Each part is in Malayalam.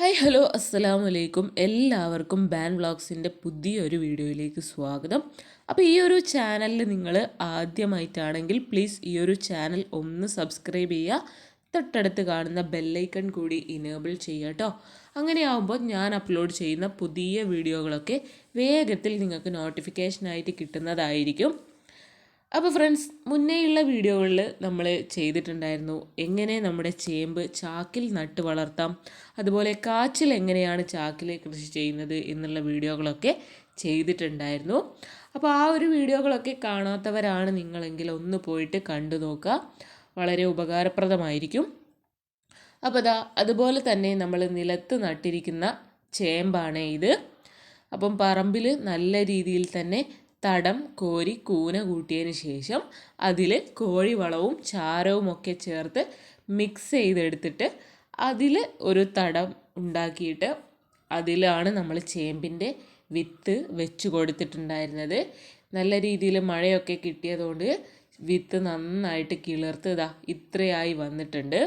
ഹായ് ഹലോ അസ്സലാമു അലൈക്കും എല്ലാവർക്കും ബാൻ വ്ളോഗ്സിന്റെ പുതിയൊരു വീഡിയോയിലേക്ക് സ്വാഗതം. അപ്പോൾ ഈ ഒരു ചാനലിൽ നിങ്ങൾ ആദ്യമായിട്ടാണെങ്കിൽ പ്ലീസ് ഈ ഒരു ചാനൽ ഒന്ന് സബ്സ്ക്രൈബ് ചെയ്യുക. തൊട്ടടുത്ത് കാണുന്ന ബെല്ലൈക്കൺ കൂടി ഇനേബിൾ ചെയ്യുക കേട്ടോ. അങ്ങനെ ആകുമ്പോൾ ഞാൻ അപ്ലോഡ് ചെയ്യുന്ന പുതിയ വീഡിയോകളൊക്കെ വേഗത്തിൽ നിങ്ങൾക്ക് നോട്ടിഫിക്കേഷനായിട്ട് കിട്ടുന്നതായിരിക്കും. അപ്പോൾ ഫ്രണ്ട്സ് മുന്നേയുള്ള വീഡിയോകളിൽ നമ്മൾ ചെയ്തിട്ടുണ്ടായിരുന്നു. എങ്ങനെ നമ്മുടെ ചേമ്പ് ചാക്കിൽ നട്ട് വളർത്താം അതുപോലെ കാച്ചിൽ എങ്ങനെയാണ് ചാക്കിൽ കൃഷി ചെയ്യുന്നത് എന്നുള്ള വീഡിയോകളൊക്കെ ചെയ്തിട്ടുണ്ടായിരുന്നു. അപ്പോൾ ആ ഒരു വീഡിയോകളൊക്കെ കാണാത്തവരാണ് നിങ്ങളെങ്കിൽ ഒന്ന് പോയിട്ട് കണ്ടു നോക്കുക. വളരെ ഉപകാരപ്രദമായിരിക്കും. അപ്പോൾ ദാ അതുപോലെ തന്നെ നമ്മൾ നിലത്ത് നട്ടിരിക്കുന്ന ചേമ്പാണ് ഇത്. അപ്പം പറമ്പിൽ നല്ല രീതിയിൽ തന്നെ തടം കോരി കൂന കൂട്ടിയതിന് ശേഷം അതിൽ കോഴിവളവും ചാരവും ഒക്കെ ചേർത്ത് മിക്സ് ചെയ്തെടുത്തിട്ട് അതിൽ ഒരു തടം ഉണ്ടാക്കിയിട്ട് അതിലാണ് നമ്മൾ ചേമ്പിന്റെ വിത്ത് വെച്ച് കൊടുത്തിട്ടുണ്ടായിരുന്നത്. നല്ല രീതിയിൽ മഴയൊക്കെ കിട്ടിയതുകൊണ്ട് വിത്ത് നന്നായിട്ട് കിളിർത്ത് ഇതാ ഇത്രയായി വന്നിട്ടുണ്ട്.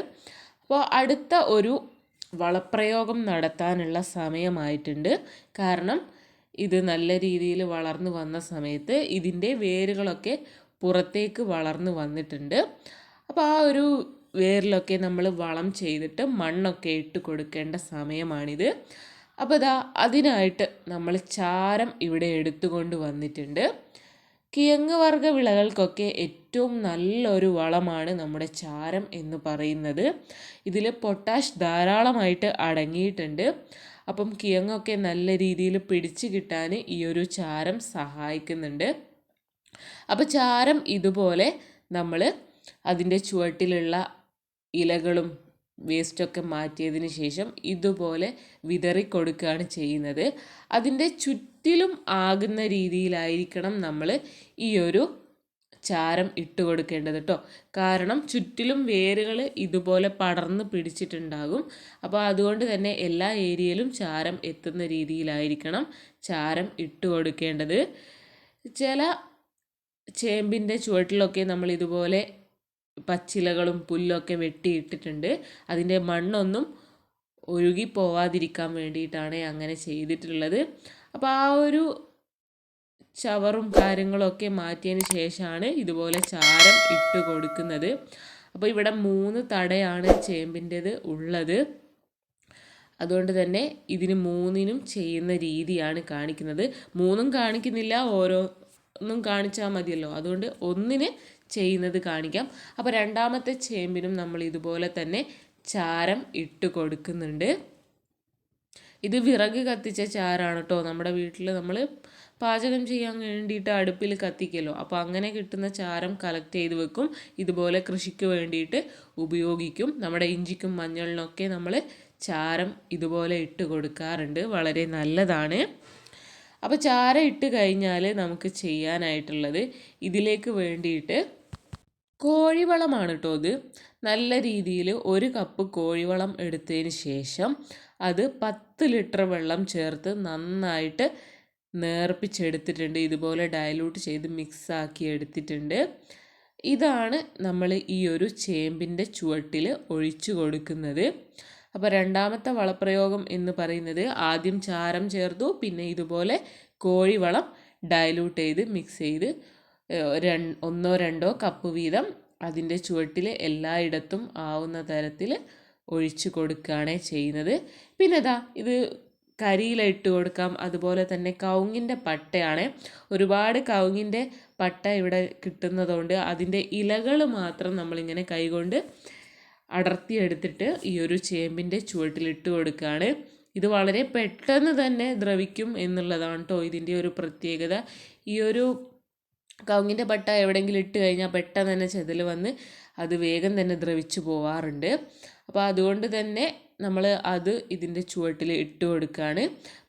അപ്പോൾ അടുത്ത ഒരു വളപ്രയോഗം നടത്താനുള്ള സമയമായിട്ടുണ്ട്. കാരണം ഇത് നല്ല രീതിയിൽ വളർന്നു വന്ന സമയത്ത് ഇതിന്റെ വേരുകളൊക്കെ പുറത്തേക്ക് വളർന്നു വന്നിട്ടുണ്ട്. അപ്പോൾ ആ ഒരു വേരിലൊക്കെ നമ്മൾ വളം ചെയ്തിട്ട് മണ്ണൊക്കെ ഇട്ട് കൊടുക്കേണ്ട സമയമാണിത്. അപ്പോൾ ഇതാ അതിനായിട്ട് നമ്മൾ ചാരം ഇവിടെ എടുത്തുകൊണ്ട് വന്നിട്ടുണ്ട്. കിഴങ്ങ് വർഗ വിളകൾക്കൊക്കെ ഏറ്റവും നല്ലൊരു വളമാണ് നമ്മുടെ ചാരം എന്ന് പറയുന്നത്. ഇതിൽ പൊട്ടാഷ് ധാരാളമായിട്ട് അടങ്ങിയിട്ടുണ്ട്. അപ്പം കിഴങ്ങൊക്കെ നല്ല രീതിയിൽ പിടിച്ച് കിട്ടാൻ ഈ ഒരു ചാരം സഹായിക്കുന്നുണ്ട്. അപ്പോൾ ചാരം ഇതുപോലെ നമ്മൾ അതിന്റെ ചുവട്ടിലുള്ള ഇലകളും വേസ്റ്റൊക്കെ മാറ്റിയതിന് ശേഷം ഇതുപോലെ വിതറി കൊടുക്കുകയാണ് ചെയ്യുന്നത്. അതിന്റെ ചുറ്റിലും ആകുന്ന രീതിയിലായിരിക്കണം നമ്മൾ ഈ ഒരു ചാരം ഇട്ട് കൊടുക്കേണ്ടത് കേട്ടോ കാരണം ചുറ്റിലും വേരുകൾ ഇതുപോലെ പടർന്ന് പിടിച്ചിട്ടുണ്ടാകും. അപ്പോൾ അതുകൊണ്ട് തന്നെ എല്ലാ ഏരിയയിലും ചാരം എത്തുന്ന രീതിയിലായിരിക്കണം ചാരം ഇട്ട് കൊടുക്കേണ്ടത്. ചില ചേമ്പിന്റെ ചുവട്ടിലൊക്കെ നമ്മൾ ഇതുപോലെ പച്ചിലകളും പുല്ലൊക്കെ വെട്ടിയിട്ടിട്ടുണ്ട്. അതിന്റെ മണ്ണൊന്നും ഒഴുകി പോവാതിരിക്കാൻ വേണ്ടിയിട്ടാണ് അങ്ങനെ ചെയ്തിട്ടുള്ളത്. അപ്പോൾ ആ ഒരു ചവറും കാര്യങ്ങളൊക്കെ മാറ്റിയതിന് ശേഷമാണ് ഇതുപോലെ ചാരം ഇട്ട് കൊടുക്കുന്നത്. അപ്പോൾ ഇവിടെ മൂന്ന് തടയാണ് ചേമ്പിന്റെത് ഉള്ളത്. അതുകൊണ്ട് തന്നെ ഇതിന് മൂന്നിനും ചെയ്യുന്ന രീതിയാണ് കാണിക്കുന്നത്. മൂന്നും കാണിക്കുന്നില്ല ഓരോന്നും കാണിച്ചാൽ മതിയല്ലോ. അതുകൊണ്ട് ഒന്നിന് ചെയ്യുന്നത് കാണിക്കാം. അപ്പോൾ രണ്ടാമത്തെ ചേമ്പിനും നമ്മൾ ഇതുപോലെ തന്നെ ചാരം ഇട്ട് കൊടുക്കുന്നുണ്ട്. ഇത് വിറക് കത്തിച്ച ചാരാണ് കേട്ടോ നമ്മുടെ വീട്ടിൽ നമ്മൾ പാചകം ചെയ്യാൻ വേണ്ടിയിട്ട് അടുപ്പിൽ കത്തിക്കല്ലോ അപ്പോൾ അങ്ങനെ കിട്ടുന്ന ചാരം കളക്ട് ചെയ്ത് വെക്കും. ഇതുപോലെ കൃഷിക്ക് വേണ്ടിയിട്ട് ഉപയോഗിക്കും. നമ്മുടെ ഇഞ്ചിക്കും മഞ്ഞളിനൊക്കെ നമ്മൾ ചാരം ഇതുപോലെ ഇട്ട് കൊടുക്കാറുണ്ട്. വളരെ നല്ലതാണ്. അപ്പോൾ ചാര ഇട്ട് കഴിഞ്ഞാൽ നമുക്ക് ചെയ്യാനായിട്ടുള്ളത് ഇതിലേക്ക് വേണ്ടിയിട്ട് കോഴിവളമാണ് കേട്ടോ അത് നല്ല രീതിയിൽ ഒരു കപ്പ് കോഴിവളം എടുത്തതിന് ശേഷം അത് പത്ത് ലിറ്റർ വെള്ളം ചേർത്ത് നന്നായിട്ട് നേർപ്പിച്ചെടുത്തിട്ടുണ്ട്. ഇതുപോലെ ഡയലൂട്ട് ചെയ്ത് മിക്സ് ആക്കി എടുത്തിട്ടുണ്ട്. ഇതാണ് നമ്മൾ ഈ ഒരു ചേമ്പിന്റെ ചുവട്ടിൽ ഒഴിച്ചു കൊടുക്കുന്നത്. അപ്പോൾ രണ്ടാമത്തെ വളപ്രയോഗം എന്ന് പറയുന്നത് ആദ്യം ചാരം ചേർത്തു പിന്നെ ഇതുപോലെ കോഴിവളം ഡയലൂട്ട് ചെയ്ത് മിക്സ് ചെയ്ത് ഒന്നോ രണ്ടോ കപ്പ് വീതം അതിന്റെ ചുവട്ടിൽ എല്ലായിടത്തും ആവുന്ന തരത്തിൽ ഒഴിച്ചു കൊടുക്കുകയാണ് ചെയ്യുന്നത്. പിന്നെ ഇതാ ഇത് കരിയിലിട്ട് കൊടുക്കാം അതുപോലെ തന്നെ കവുങ്ങിന്റെ പട്ടയാണ്. ഒരുപാട് കവുങ്ങിന്റെ പട്ട ഇവിടെ കിട്ടുന്നതുകൊണ്ട് അതിന്റെ ഇലകൾ മാത്രം നമ്മളിങ്ങനെ കൈകൊണ്ട് അടർത്തിയെടുത്തിട്ട് ഈ ഒരു ചേമ്പിന്റെ ചുവട്ടിലിട്ട് കൊടുക്കുകയാണ്. ഇത് വളരെ പെട്ടെന്ന് തന്നെ ദ്രവിക്കും എന്നുള്ളതാണ് കേട്ടോ ഇതിന്റെ ഒരു പ്രത്യേകത. ഈ ഒരു കവുങ്ങിന്റെ പട്ട എവിടെയെങ്കിലും ഇട്ട് കഴിഞ്ഞാൽ പെട്ടെന്ന് തന്നെ ചെതിൽ വന്ന് അത് വേഗം തന്നെ ദ്രവിച്ചു പോവാറുണ്ട്. അപ്പോൾ അതുകൊണ്ട് തന്നെ നമ്മൾ അത് ഇതിന്റെ ചുവട്ടിൽ ഇട്ട് കൊടുക്കുകയാണ്.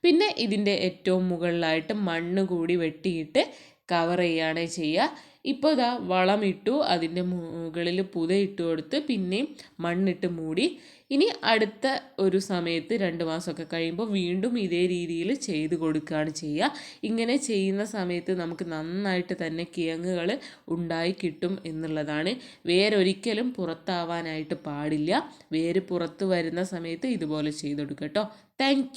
പിന്നെ ഇതിന്റെ ഏറ്റവും മുകളിലായിട്ട് മണ്ണ് കൂടി വെട്ടിയിട്ട് കവർ ചെയ്യുകയാണ് ചെയ്യുക. ഇപ്പോൾ ഇതാ വളം ഇട്ടു അതിന്റെ മുകളിൽ പുത ഇട്ട് കൊടുത്ത് പിന്നെയും മണ്ണിട്ട് മൂടി. ഇനി അടുത്ത ഒരു സമയത്ത് രണ്ട് മാസമൊക്കെ കഴിയുമ്പോൾ വീണ്ടും ഇതേ രീതിയിൽ ചെയ്ത് കൊടുക്കുകയാണ് ചെയ്യുക. ഇങ്ങനെ ചെയ്യുന്ന സമയത്ത് നമുക്ക് നന്നായിട്ട് തന്നെ കിഴങ്ങുകൾ ഉണ്ടായി കിട്ടും എന്നുള്ളതാണ്. വേരൊരിക്കലും പുറത്താവാനായിട്ട് പാടില്ല. വേര് പുറത്ത് വരുന്ന സമയത്ത് ഇതുപോലെ ചെയ്ത് കൊടുക്കുക കേട്ടോ. താങ്ക്